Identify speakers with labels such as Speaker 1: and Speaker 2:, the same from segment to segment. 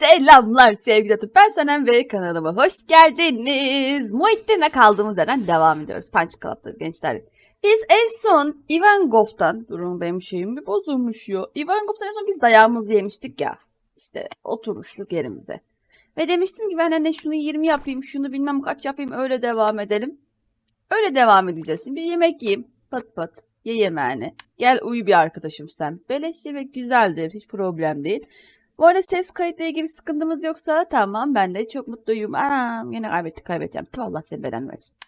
Speaker 1: Selamlar sevgili Atıp. Ben Sanem ve kanalıma hoş geldiniz. Muhittin'e kaldığımız yerden devam ediyoruz. Punch Club'da gençler. Biz en son Ivangov'dan, durun benim şeyim bir bozulmuş ya. Ivangov'dan en son biz dayağımızı yemiştik ya. İşte oturmuşluk yerimize. Ve demiştim ki ben anne şunu 20 yapayım, şunu bilmem kaç yapayım öyle devam edelim. Öyle devam edeceğiz. Şimdi bir yemek yiyeyim. Pat pat. Ye yemeğini. Gel uyu bir arkadaşım sen. Beleş yemek güzeldir. Hiç problem değil. Bu arada ses kayıtla ilgili sıkıntımız yoksa tamam ben de çok mutluyum. Aa, yine kaybettik kaybedeceğim. Tüh Allah seni beden versin.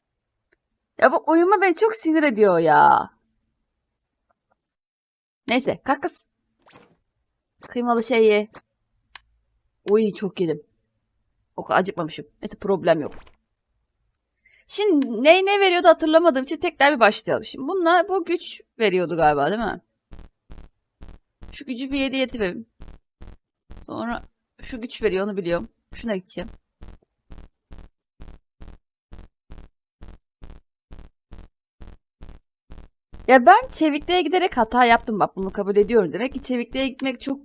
Speaker 1: Ya bu uyuma beni çok sinir ediyor ya. Neyse kalk kız. Kıymalı şey ye. Uy çok yedim. O kadar acıkmamışım. Neyse problem yok. Şimdi ne ne veriyordu hatırlamadığım için tekrar bir başlayalım. Şimdi bunlar bu güç veriyordu galiba değil mi? Şu gücü bir yedi yetimim. Sonra şu güç veriyor onu biliyorum. Şuna gideceğim. Ya ben çevikliğe giderek hata yaptım bak bunu kabul ediyorum. Demek ki çevikliğe gitmek çok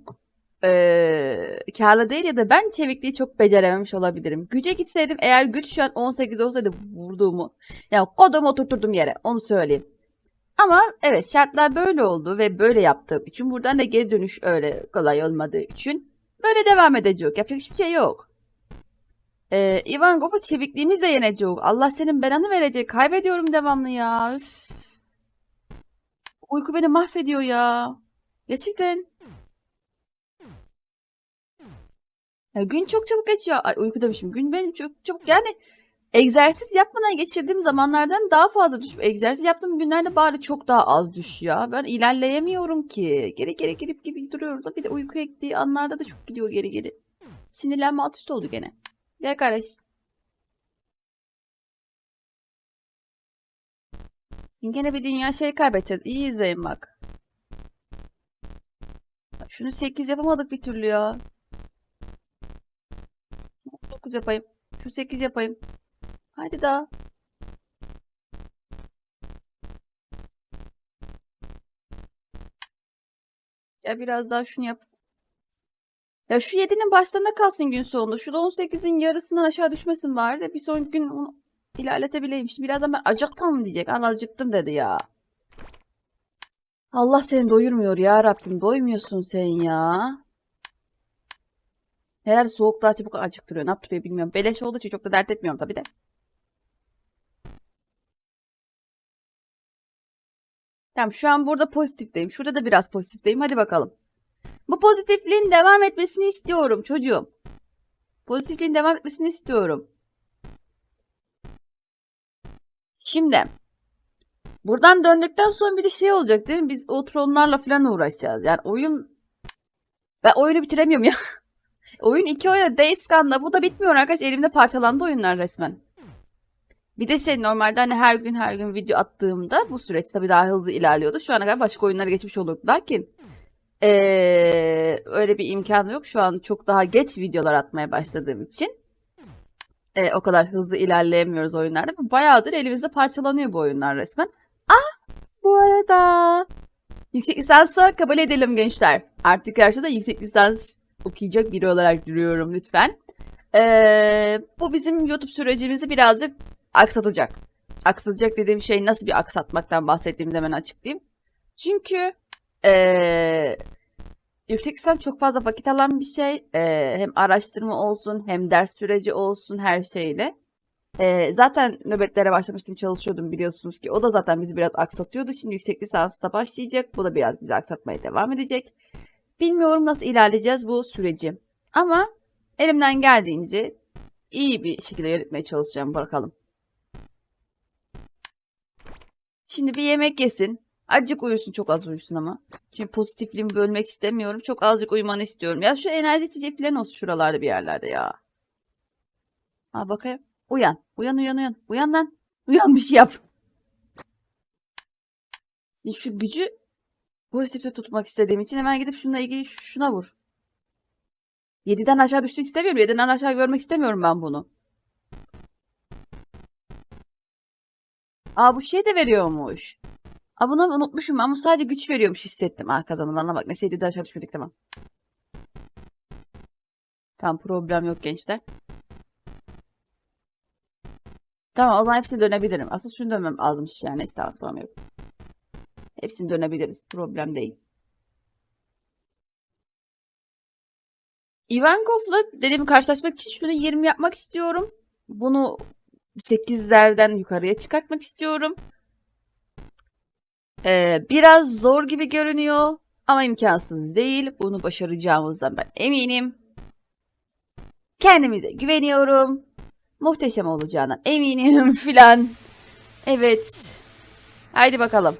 Speaker 1: eee karlı değil ya da ben çevikliği çok becerememiş olabilirim. Güce gitseydim eğer güç şu an 18 olsaydı vurduğumu ya kodumu oturturdum yere onu söyleyeyim. Ama evet şartlar böyle oldu ve böyle yaptığım için buradan da geri dönüş öyle kolay olmadığı için böyle devam edecek. Yapacak hiçbir şey yok. Ee, Ivan Goff'u çevikliğimizle yenecek. Allah senin belanı verecek. Kaybediyorum devamlı ya. Üf. Uyku beni mahvediyor ya. Gerçekten. Ya gün çok çabuk geçiyor. Ay uyku demişim. Gün benim çok çabuk yani egzersiz yapmadan geçirdiğim zamanlardan daha fazla düş. Egzersiz yaptığım günlerde bari çok daha az düş ya. Ben ilerleyemiyorum ki. Geri geri girip gibi duruyoruz. Bir de uyku ektiği anlarda da çok gidiyor geri geri. Sinirlenme alt oldu gene. Gel kardeş. Gene bir dünya şey kaybedeceğiz. İyi izleyin bak. Şunu 8 yapamadık bir türlü ya. 9 yapayım. Şu 8 yapayım. Hadi daha. Ya biraz daha şunu yap. Ya şu 7'nin başlarında kalsın gün sonunda. Şu da 18'in yarısından aşağı düşmesin bari de bir sonraki gün onu ilerletebileyim. Şimdi birazdan ben acıktım mı diyecek. Allah acıktım dedi ya. Allah seni doyurmuyor ya Rabbim. Doymuyorsun sen ya. Herhalde soğuk daha çabuk acıktırıyor. Ne yaptırıyor bilmiyorum. Beleş olduğu için çok da dert etmiyorum tabii de. Tamam şu an burada pozitifteyim. Şurada da biraz pozitifteyim. Hadi bakalım. Bu pozitifliğin devam etmesini istiyorum çocuğum. Pozitifliğin devam etmesini istiyorum. Şimdi buradan döndükten sonra bir de şey olacak değil mi? Biz o falan uğraşacağız. Yani oyun ben oyunu bitiremiyorum ya. Oyun iki oyuna Days Gone'da bu da bitmiyor arkadaş. Elimde parçalandı oyunlar resmen. Bir de şey normalde hani her gün her gün video attığımda bu süreç tabii daha hızlı ilerliyordu. Şu ana kadar başka oyunlara geçmiş olurduk. Lakin ee, öyle bir imkan yok. Şu an çok daha geç videolar atmaya başladığım için ee, o kadar hızlı ilerleyemiyoruz oyunlarda. Bayağıdır elimizde parçalanıyor bu oyunlar resmen. Ah bu arada yüksek lisansa kabul edelim gençler. Artık karşıda yüksek lisans okuyacak biri olarak duruyorum lütfen. Ee, bu bizim YouTube sürecimizi birazcık aksatacak. Aksatacak dediğim şey nasıl bir aksatmaktan bahsettiğimi de hemen açıklayayım. Çünkü ee, yüksek lisans çok fazla vakit alan bir şey. Ee, hem araştırma olsun hem ders süreci olsun her şeyle. Ee, zaten nöbetlere başlamıştım çalışıyordum biliyorsunuz ki. O da zaten bizi biraz aksatıyordu. Şimdi yüksek lisansta başlayacak. Bu da biraz bizi aksatmaya devam edecek. Bilmiyorum nasıl ilerleyeceğiz bu süreci. Ama elimden geldiğince iyi bir şekilde yönetmeye çalışacağım bakalım. Şimdi bir yemek yesin. Azıcık uyusun çok az uyusun ama. Çünkü pozitifliğimi bölmek istemiyorum. Çok azıcık uyumanı istiyorum. Ya şu enerji içecek falan olsun şuralarda bir yerlerde ya. Ha bakayım. Uyan. Uyan uyan uyan. Uyan lan. Uyan bir şey yap. Şimdi şu gücü pozitifte tutmak istediğim için hemen gidip şununla ilgili şuna vur. 7'den aşağı düştü istemiyorum. 7'den aşağı görmek istemiyorum ben bunu. Aa bu şey de veriyormuş. Aa bunu unutmuşum ama sadece güç veriyormuş hissettim. Aa kazanılanına bak. Neyse 7'den aşağı düşmedik tamam. Tamam problem yok gençler. Tamam o zaman hepsini dönebilirim. Aslında şunu dönmem azmış yani. Estağfurullah yok. Hepsini dönebiliriz. Problem değil. Ivankov'la dediğim karşılaşmak için şunu 20 yapmak istiyorum. Bunu 8'lerden yukarıya çıkartmak istiyorum. Ee, biraz zor gibi görünüyor ama imkansız değil. Bunu başaracağımızdan ben eminim. Kendimize güveniyorum. Muhteşem olacağından eminim filan. Evet. Haydi bakalım.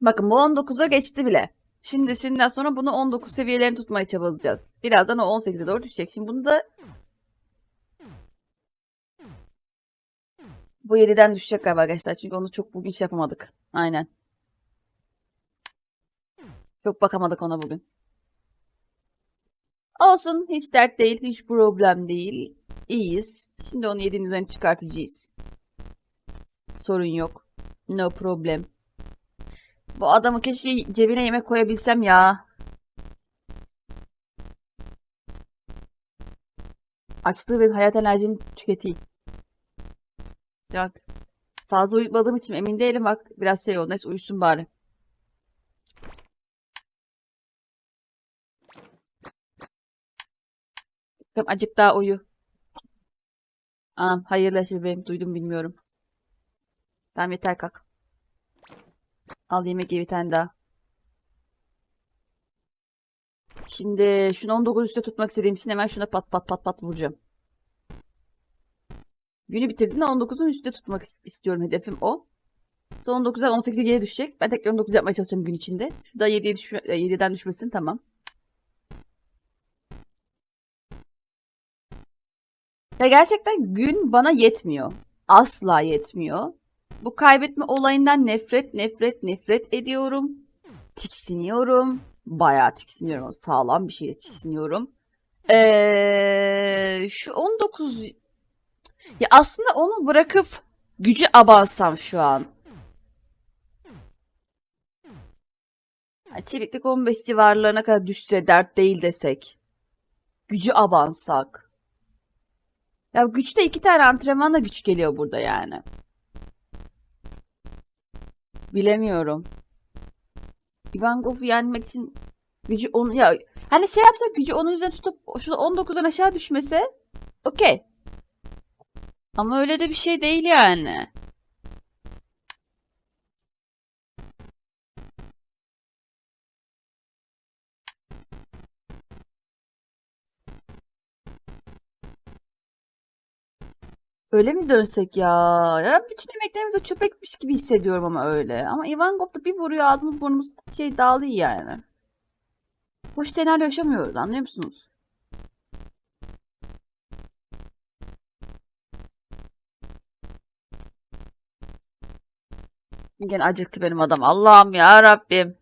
Speaker 1: Bakın bu 19'a geçti bile. Şimdi şimdiden sonra bunu 19 seviyelerini tutmaya çabalayacağız. Birazdan o 18'e doğru düşecek. Şimdi bunu da bu 7'den düşecek galiba arkadaşlar. Çünkü onu çok bugün şey yapamadık. Aynen. Çok bakamadık ona bugün. Olsun hiç dert değil. Hiç problem değil. İyiyiz. Şimdi onu 7'nin üzerine çıkartacağız. Sorun yok. No problem. Bu adamı keşke cebine yemek koyabilsem ya. Açlığı benim hayat enerjimi tüketiyor. Bak. Fazla uyutmadığım için emin değilim bak. Biraz şey oldu. Neyse uyusun bari. Tamam, Acık daha uyu. Anam hayırlı bebeğim. Duydum bilmiyorum. Tamam yeter kalk. Al yemek ye bir tane daha. Şimdi şunu 19 üstte tutmak istediğim için hemen şuna pat pat pat pat vuracağım. Günü bitirdiğinde 19'un üstte tutmak is- istiyorum. Hedefim o. Sonra 19'dan 18'e geri düşecek. Ben tekrar 19 yapmaya çalışacağım gün içinde. Şurada 7'ye düşme, 7'den düşmesin tamam. Ya gerçekten gün bana yetmiyor. Asla yetmiyor. Bu kaybetme olayından nefret, nefret, nefret ediyorum. Tiksiniyorum. Bayağı tiksiniyorum. Sağlam bir şeyle tiksiniyorum. Ee, şu 19... Ya aslında onu bırakıp gücü abansam şu an. Ya Çeviklik 15 civarlarına kadar düşse dert değil desek. Gücü abansak. Ya güçte iki tane antrenmanla güç geliyor burada yani. Bilemiyorum. Ivangov'u yenmek için gücü onu ya hani şey yapsak gücü onun üzerine tutup şu 19'dan aşağı düşmese okey. Ama öyle de bir şey değil yani. Öyle mi dönsek ya? Ya bütün emeklerimize çöp etmiş gibi hissediyorum ama öyle. Ama Ivangov da bir vuruyor ağzımız burnumuz şey dağılıyor yani. Boş senaryo yaşamıyoruz anlıyor musunuz? Gene acıktı benim adam. Allah'ım ya Rabbim.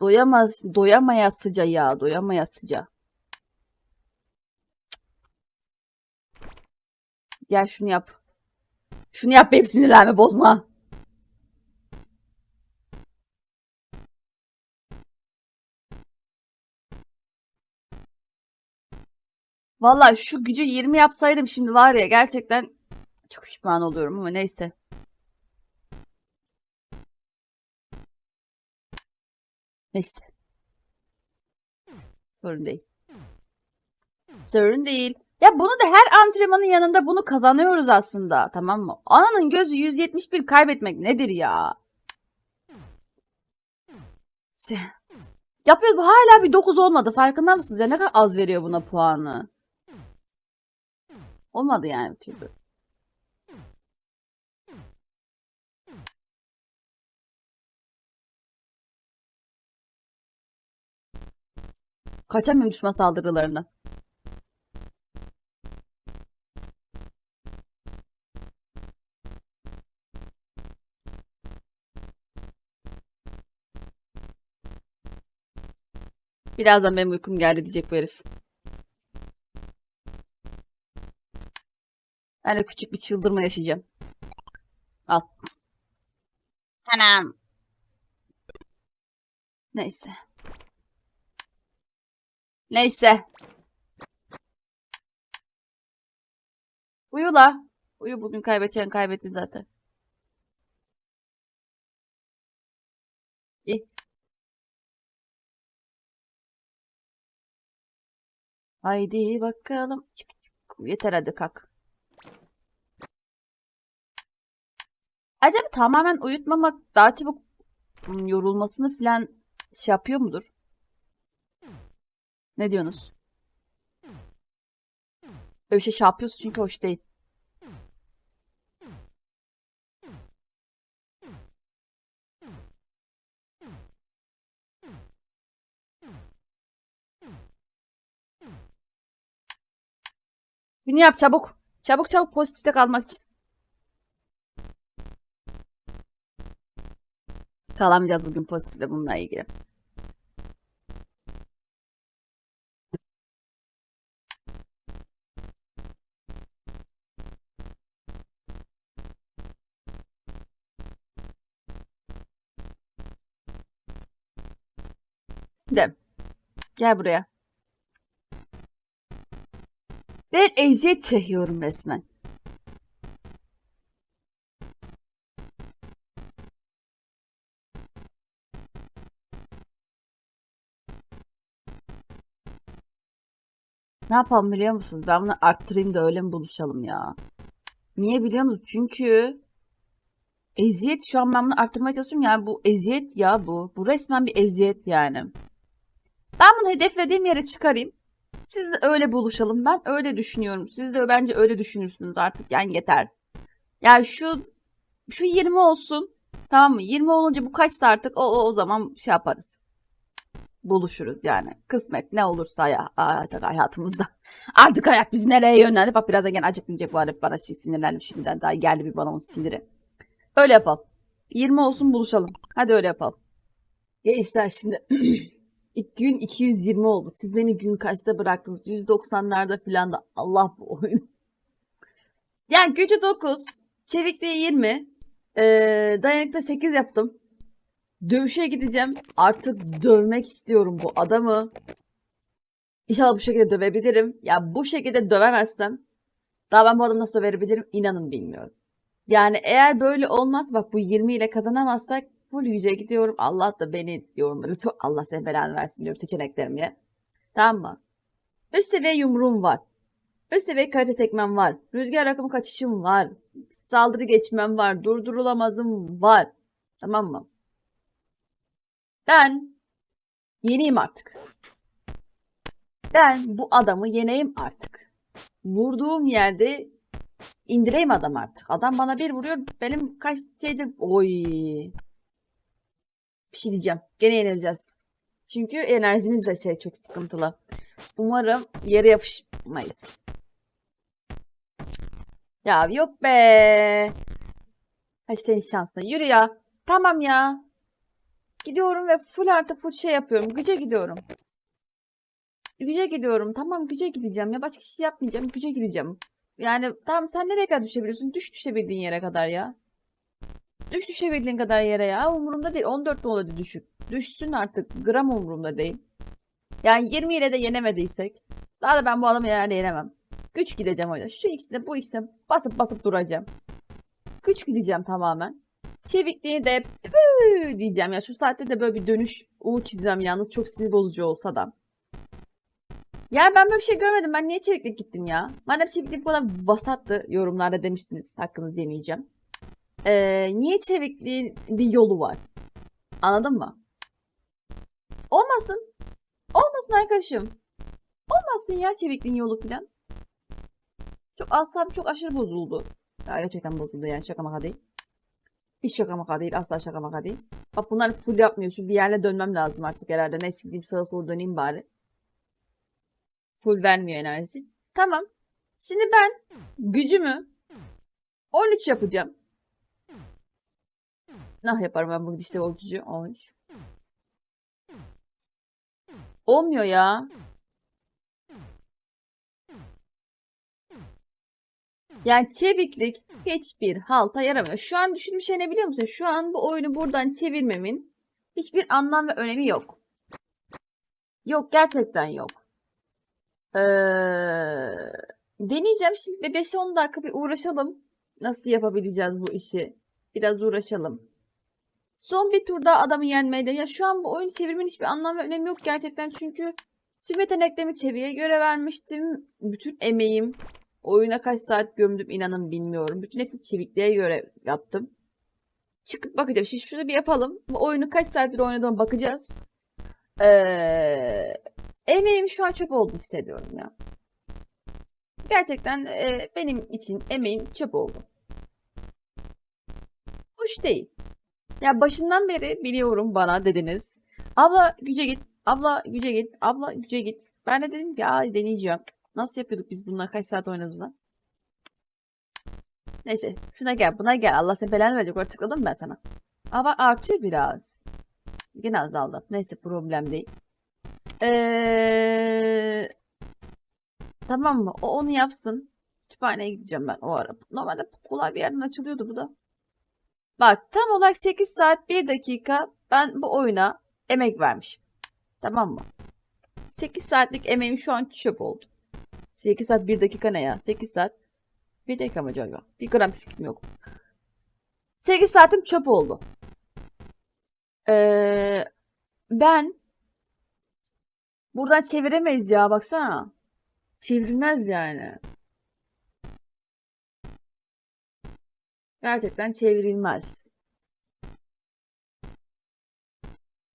Speaker 1: Doyamaz, doyamayasıca ya, doyamayasıca. Gel şunu yap. Şunu yap benim sinirlerimi bozma. Vallahi şu gücü 20 yapsaydım şimdi var ya gerçekten çok pişman oluyorum ama neyse. Neyse. Sorun değil. Sorun değil. Ya bunu da her antrenmanın yanında bunu kazanıyoruz aslında tamam mı? Ananın gözü 171 kaybetmek nedir ya? Yapıyoruz bu hala bir 9 olmadı farkında mısınız ya ne kadar az veriyor buna puanı. Olmadı yani bir türlü. Kaçamıyorum düşman saldırılarından. Birazdan benim uykum geldi diyecek bu herif. De küçük bir çıldırma yaşayacağım. Al. Anam. Neyse. Neyse. Uyu la. Uyu bugün kaybedeceğin kaybettin zaten. İyi. Haydi bakalım. Yeter hadi kalk. Acaba tamamen uyutmamak daha çabuk yorulmasını falan şey yapıyor mudur? Ne diyorsunuz? Öyle şey şey yapıyorsun çünkü hoş değil. Bunu yap çabuk. Çabuk çabuk pozitifte kalmak için. Kalamayacağız bugün pozitifle bununla ilgili. De. Gel buraya. Ben eziyet çekiyorum resmen. Ne yapalım biliyor musunuz? Ben bunu arttırayım da öyle mi buluşalım ya? Niye biliyor musunuz? Çünkü eziyet şu an ben bunu arttırmaya çalışıyorum. Yani bu eziyet ya bu. Bu resmen bir eziyet yani. Ben bunu hedeflediğim yere çıkarayım. Siz de öyle buluşalım. Ben öyle düşünüyorum. Siz de bence öyle düşünürsünüz artık. Yani yeter. Yani şu şu 20 olsun. Tamam mı? 20 olunca bu kaçsa artık o, o, o zaman şey yaparız. Buluşuruz yani. Kısmet ne olursa ya artık hayatımızda. Artık hayat bizi nereye yönlendi? Bak birazdan gene acıkmayacak bu arada bana şey sinirlendim şimdiden. Daha geldi bir bana onun siniri. Öyle yapalım. 20 olsun buluşalım. Hadi öyle yapalım. Gençler şimdi gün 220 oldu. Siz beni gün kaçta bıraktınız? 190'larda falan da Allah bu oyun. Yani gücü 9, çevikliği 20, ee, dayanıkta 8 yaptım. Dövüşe gideceğim. Artık dövmek istiyorum bu adamı. İnşallah bu şekilde dövebilirim. Ya bu şekilde dövemezsem daha ben bu adamı nasıl dövebilirim inanın bilmiyorum. Yani eğer böyle olmaz bak bu 20 ile kazanamazsak full yüce gidiyorum. Allah da beni diyorum. "Tüh, Allah seni belanı versin diyorum seçeneklerimi. Tamam mı? Üst seviye yumruğum var. Üst seviye karate tekmem var. Rüzgar akımı kaçışım var. Saldırı geçmem var. Durdurulamazım var. Tamam mı? Ben yeneyim artık. Ben bu adamı yeneyim artık. Vurduğum yerde indireyim adam artık. Adam bana bir vuruyor. Benim kaç şeydir. Oy. Bir şey diyeceğim. Gene yenileceğiz. Çünkü enerjimiz de şey çok sıkıntılı. Umarım yere yapışmayız. Ya yok be. Hay senin şansın. Yürü ya. Tamam ya. Gidiyorum ve full artı full şey yapıyorum. Güce gidiyorum. Güce gidiyorum. Tamam güce gideceğim ya. Başka bir şey yapmayacağım. Güce gideceğim. Yani tamam sen nereye kadar düşebiliyorsun? Düş düşebildiğin yere kadar ya. Düş düşebildiğin kadar yere ya. Umurumda değil. 14 mi oldu düşük? Düşsün artık. Gram umurumda değil. Yani 20 ile de yenemediysek. Daha da ben bu adamı yerlerde yenemem. Güç gideceğim oyuna. Şu ikisine bu ikisine basıp basıp duracağım. Güç gideceğim tamamen. Çevikliği de püü diyeceğim ya. Şu saatte de böyle bir dönüş U çizmem yalnız çok sinir bozucu olsa da. Yani ben böyle bir şey görmedim. Ben niye çeviklik gittim ya? Madem çeviklik bu kadar vasattı yorumlarda demiştiniz. Hakkınızı yemeyeceğim. Ee, niye çevikliğin bir yolu var? Anladın mı? Olmasın. Olmasın arkadaşım. Olmasın ya çevikliğin yolu filan. Çok asabım çok aşırı bozuldu. Ya gerçekten bozuldu yani şaka maka değil. Hiç şaka maka değil. Asla şaka maka değil. Bak bunlar full yapmıyor. Şu bir yerle dönmem lazım artık herhalde. Neyse gideyim sağa sola döneyim bari. Full vermiyor enerji. Tamam. Şimdi ben gücümü 13 yapacağım. Nah yaparım ben bugün işte o gücü 13. Olmuyor ya. Yani çeviklik hiçbir halta yaramıyor. Şu an düşündüğüm şey ne biliyor musun? Şu an bu oyunu buradan çevirmemin hiçbir anlam ve önemi yok. Yok gerçekten yok. Ee, deneyeceğim şimdi bir 5-10 dakika bir uğraşalım. Nasıl yapabileceğiz bu işi? Biraz uğraşalım. Son bir turda adamı yenmeye de. Ya şu an bu oyun çevirmenin hiçbir anlam ve önemi yok gerçekten. Çünkü tüm yeteneklerimi çeviye göre vermiştim. Bütün emeğim. Oyuna kaç saat gömdüm inanın bilmiyorum. Bütün hepsi çevikliğe göre yaptım. Çıkıp bakacağım. Şimdi şurada bir yapalım. Bu oyunu kaç saattir oynadığıma bakacağız. Ee, emeğim şu an çöp oldu hissediyorum ya. Gerçekten e, benim için emeğim çöp oldu. Hoş değil. Ya başından beri biliyorum bana dediniz. Abla güce git. Abla güce git. Abla güce git. Ben de dedim ki deneyeceğim. Nasıl yapıyorduk biz bununla kaç saat oynadığımızda? Neyse şuna gel buna gel. Allah seni belanı verecek. Orada tıkladım ben sana. Ama artıyor biraz. Yine azaldı. Neyse problem değil. Eee... Tamam mı? O onu yapsın. Kütüphaneye gideceğim ben o ara. Normalde kolay bir yerden açılıyordu bu da. Bak tam olarak 8 saat 1 dakika ben bu oyuna emek vermişim. Tamam mı? 8 saatlik emeğim şu an çöp oldu. 8 saat 1 dakika ne ya? 8 saat 1 dakika mı acaba? Bir gram fikrim yok. 8 saatim çöp oldu. Ee, ben buradan çeviremeyiz ya baksana. Çevrilmez yani. Gerçekten çevrilmez.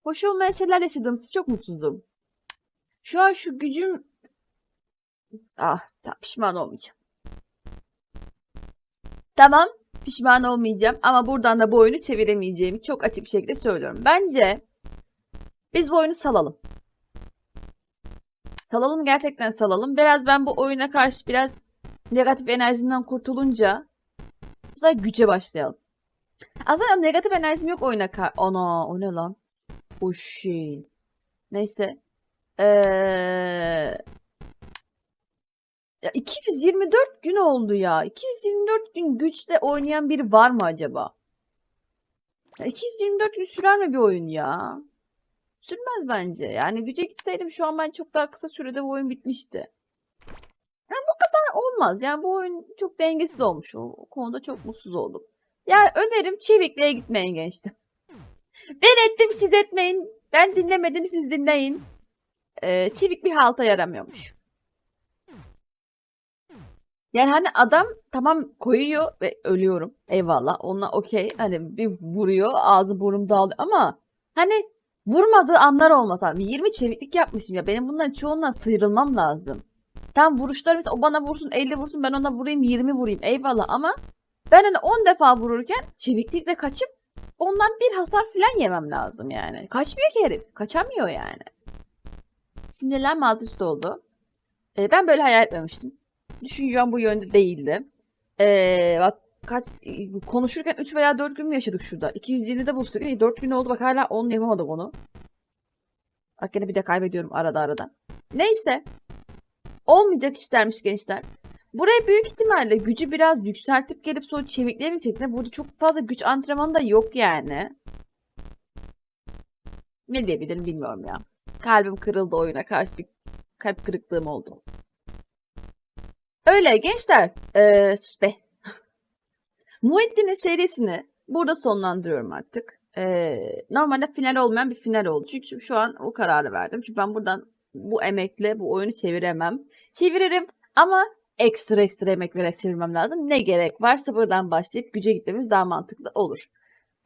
Speaker 1: Hoş olmayan şeyler yaşadığım için çok mutsuzum. Şu an şu gücüm... Ah, tamam, pişman olmayacağım. Tamam, pişman olmayacağım ama buradan da bu oyunu çeviremeyeceğimi çok açık bir şekilde söylüyorum. Bence biz bu oyunu salalım. Salalım gerçekten salalım. Biraz ben bu oyuna karşı biraz negatif enerjimden kurtulunca bu sefer güce başlayalım. Aslında negatif enerjim yok oyuna kar... Ana o ne lan? O şey. Neyse. Ee... Ya 224 gün oldu ya. 224 gün güçle oynayan biri var mı acaba? Ya 224 gün sürer mi bir oyun ya? Sürmez bence. Yani güce gitseydim şu an ben çok daha kısa sürede bu oyun bitmişti. Yani bu kadar olmaz. Yani bu oyun çok dengesiz olmuş. O, konuda çok mutsuz oldum. Yani önerim çevikliğe gitmeyin gençler. Ben ettim siz etmeyin. Ben dinlemedim siz dinleyin. Ee, çevik bir halta yaramıyormuş. Yani hani adam tamam koyuyor ve ölüyorum. Eyvallah. Onunla okey. Hani bir vuruyor ağzı burnum dağılıyor ama hani vurmadığı anlar olmasa 20 çeviklik yapmışım ya. Benim bunların çoğundan sıyrılmam lazım. Tam vuruşlar mesela o bana vursun 50 vursun ben ona vurayım 20 vurayım eyvallah ama ben hani 10 defa vururken çeviklikle kaçıp ondan bir hasar falan yemem lazım yani. Kaçmıyor ki herif. Kaçamıyor yani. Sinirlenme alt üst oldu. Ee, ben böyle hayal etmemiştim. Düşüncem bu yönde değildi. Ee, bak kaç konuşurken 3 veya 4 gün mü yaşadık şurada? 220'de buluştuk. İyi 4 gün oldu bak hala 10 yapamadık onu. Bak yine bir de kaybediyorum arada arada. Neyse. Olmayacak işlermiş gençler. Buraya büyük ihtimalle gücü biraz yükseltip gelip sonra çevikleyebilecekler. Burada çok fazla güç antrenmanı da yok yani. Ne diyebilirim bilmiyorum ya. Kalbim kırıldı oyuna karşı bir kalp kırıklığım oldu. Öyle gençler. Ee, sus be. Muhittin'in serisini burada sonlandırıyorum artık. Ee, normalde final olmayan bir final oldu. Çünkü şu an o kararı verdim. Çünkü ben buradan bu emekle bu oyunu çeviremem. Çeviririm ama ekstra ekstra emek vererek çevirmem lazım. Ne gerek var sıfırdan başlayıp güce gitmemiz daha mantıklı olur.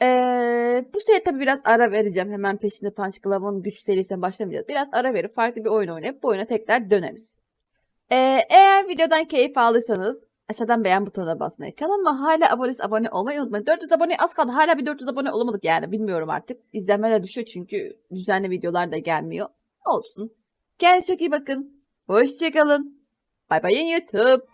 Speaker 1: Ee, bu sene tabii biraz ara vereceğim. Hemen peşinde Punch Club'ın güç serisine başlamayacağız. Biraz ara verip farklı bir oyun oynayıp bu oyuna tekrar döneriz. Ee, eğer videodan keyif aldıysanız aşağıdan beğen butonuna basmayı, kanalıma hala abone abone olmayı unutmayın. 400 abone az kaldı. Hala bir 400 abone olamadık yani. Bilmiyorum artık. İzlenmeler düşüyor çünkü düzenli videolar da gelmiyor. Olsun. Kendinize çok iyi bakın. Hoşçakalın. Bay bay YouTube.